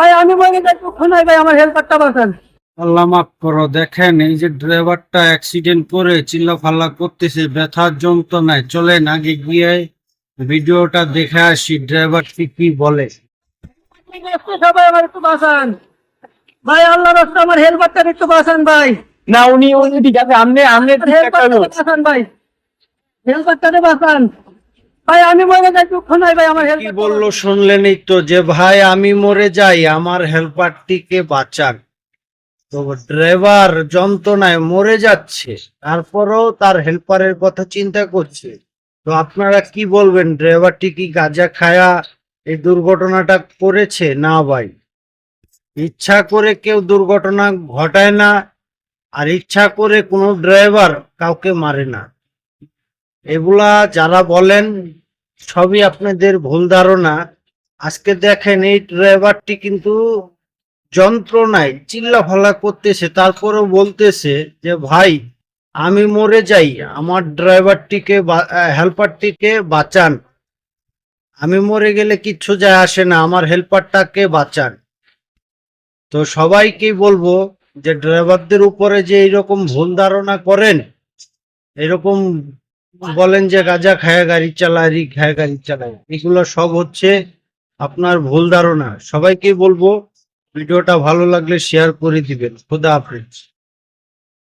ভাই আমি বলে যাই দুঃখ নাই ভাই আমার হেল্পারটা বাঁচান। আল্লাহ মাফ করো দেখেন এই যে ড্রাইভারটা অ্যাক্সিডেন্ট করে চিল্লাফাল্লা করতেছে ব্যথার যন্ত্রণায়। চলেন আগে গিয়ে ভিডিওটা দেখে আসি ড্রাইভারটি কি বলে। সবাই আমার একটু বাঁচান। ভাই আল্লাহ রাস্তা আমার হেল্পারটা একটু বাঁচান ভাই। না উনি উনি ঠিক আছে আমনে আমনে হেল্পারটা বাঁচান ভাই। হেল্পারটারে বাঁচান। ভাই আমি বলে যাই দুঃখ নাই ভাই আমার কি বলল শুনলেনই তো যে ভাই আমি মরে যাই আমার হেল্পারটিকে বাঁচান। তো ড্রাইভার যন্ত্রণায় মরে যাচ্ছে তারপরেও তার হেল্পারের কথা চিন্তা করছে। তো আপনারা কি বলবেন ড্রাইভারটি কি গাঁজা খায়া এই দুর্ঘটনাটা করেছে? না ভাই। ইচ্ছা করে কেউ দুর্ঘটনা ঘটায় না আর ইচ্ছা করে কোনো ড্রাইভার কাউকে মারে না। এগুলা যারা বলেন সবই আপনাদের ভুল ধারণা। আজকে দেখেন এই ড্রাইভারটি কিন্তু যন্ত্রণায় চিল্লা ফাল্লা করতেছে, তারপরেও বলতেছে যে, ভাই, আমি মরে যাই, আমার ড্রাইভারটিকে হেল্পারটিকে বাঁচান। আমি মরে গেলে কিচ্ছু যায় আসে না, আমার হেল্পারটাকে বাঁচান। তো সবাইকেই বলব যে, ড্রাইভারদের উপরে যে এইরকম ভুল ধারণা করেন এরকম বলেন যে রাজা খায় গাড়ি চালায় রি খায় গাড়ি চালায়, এগুলো সব হচ্ছে আপনার ভুল ধারণা। সবাইকে বলব, ভিডিওটা ভালো লাগলে শেয়ার করে দিবেন। খুদা হাফেজ।